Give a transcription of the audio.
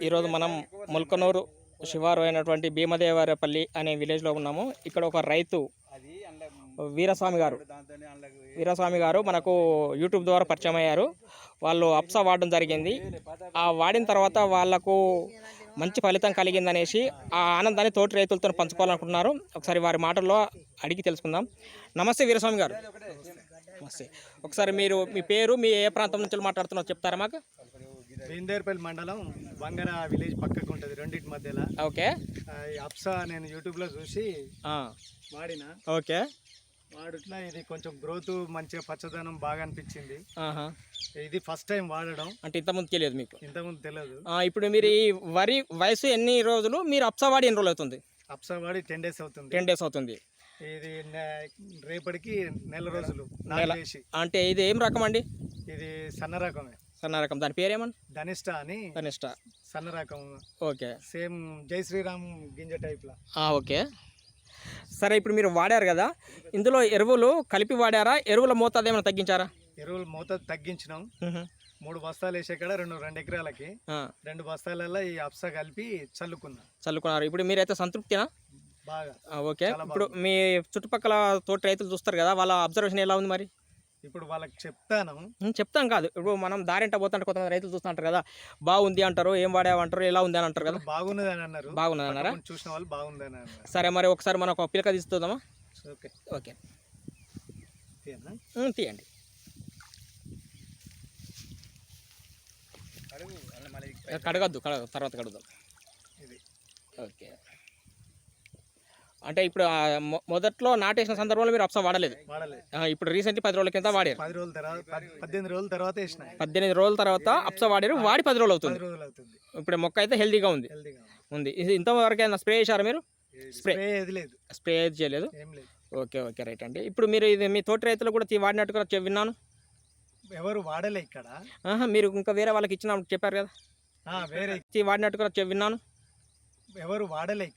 ఈరోజు మనం ముల్కనూరు శివారు అయినటువంటి భీమదేవరపల్లి అనే విలేజ్లో ఉన్నాము. ఇక్కడ ఒక రైతు వీరస్వామి గారు. వీరస్వామి గారు మనకు యూట్యూబ్ ద్వారా పరిచయం అయ్యారు. వాళ్ళు అప్సా వాడడం జరిగింది. ఆ వాడిన తర్వాత వాళ్ళకు మంచి ఫలితం కలిగిందనేసి ఆ ఆనందాన్ని తోటి రైతులతో పంచుకోవాలనుకుంటున్నారు. ఒకసారి వారి మాటల్లో అడిగి తెలుసుకుందాం. నమస్తే వీరస్వామి గారు. నమస్తే. ఒకసారి మీరు మీ పేరు మీ ఏ ప్రాంతం నుంచి మాట్లాడుతున్నారో చెప్తారా మాకు? బీందేర్పల్లి మండలం బంగర విలేజ్ పక్కకు ఉంటుంది రెండింటి మధ్యలో. ఓకే. అప్సా నేను యూట్యూబ్లో చూసి ఆ, వాడిన. ఓకే. వాడుట్లా ఇది కొంచెం గ్రోత్ మంచిగా పచ్చదనం బాగా అనిపించింది. ఆహా. ఇది ఫస్ట్ టైం వాడడం. అంటే ఇంతకుముందు తెలియదు మీకు? ఇంతకుముందు తెలియదు. ఆ, ఇప్పుడు మీరు ఈ వరి వయసు ఎన్ని రోజులు? మీరు అప్సా వాడి ఎన్ని రోజులు అవుతుంది? అప్సా వాడి టెన్ డేస్ అవుతుంది. టెన్ డేస్ అవుతుంది. ఇది రేపటికి నెల రోజులు. అంటే ఇది ఏం రకం అండి? ఇది సన్న రకమే. సన్న రకం దాని పేరేమన్నా ధనిష్ట అని కనిష్ట సన్న రకం ఓకే. సేమ్ జై శ్రీరామ్ గింజ టైప్లా ఓకే. సరే ఇప్పుడు మీరు వాడారు కదా ఇందులో ఎరువులు కలిపి వాడారా? ఎరువుల మోతాదు ఏమైనా తగ్గించారా? ఎరువులు మూత తగ్గించినాం. మూడు బస్తాలు వేసే కాడ రెండు రెండు ఎకరాలకి రెండు బస్తాలలో ఈ అప్సా కలిపి చల్లుకున్నా. చల్లుకున్నారు. ఇప్పుడు మీరైతే సంతృప్తినా? బాగా. ఓకే. ఇప్పుడు మీ చుట్టుపక్కల తోటి రైతులు చూస్తారు కదా వాళ్ళ అబ్జర్వేషన్ ఎలా ఉంది మరి? ఇప్పుడు వాళ్ళకి చెప్తాను. చెప్తాం కాదు. ఇప్పుడు మనం దారింట పోతుంటే కొంతమంది రైతులు చూస్తుంటారు కదా బాగుంది అంటారు ఏం వాడావంటారు ఎలా ఉంది అని అంటారు కదా. బాగున్నది అని అన్నారు. బాగున్నది అన్నారా? చూసిన వాళ్ళు బాగుంది అని అన్నారు. సరే మరి ఒకసారి మనం ఒక పిలక తీస్తుందామా ఓకే. ఓకే. తీయండి. కడగద్దు కడగ తర్వాత కడుగుదాం. ఇది. ఓకే. అంటే ఇప్పుడు మొదట్లో నాటేసిన సందర్భంలో మీరు అప్సా వాడలేదు? ఇప్పుడు రీసెంట్లీ పది రోజుల కింద వాడారు. పది రోజుల తర్వాత పద్- పద్దెనిమిది రోజుల తర్వాత పద్దెనిమిది రోజుల తర్వాత అప్సా వాడారు వాడి పది రోజులు అవుతుంది. ఇప్పుడు మొక్క అయితే హెల్తీగా ఉంది. ఉంది. ఇంతవరకు ఏమైనా స్ప్రే చేశారా మీరు? స్ప్రే. స్ప్రే ఏది చేయలేదు? ఓకే ఓకే రైట్ అండి. ఇప్పుడు మీరు ఇది మీ తోటి రైతులు కూడా వాడినట్టుగా విన్నాను. ఎవరు వాడలే ఇక్కడ. మీరు ఇంకా వేరే వాళ్ళకి ఇచ్చిన చెప్పారు కదా. వేరే. తీ- వాడినట్టుగా విన్నాను. ఎవరు వాడలే.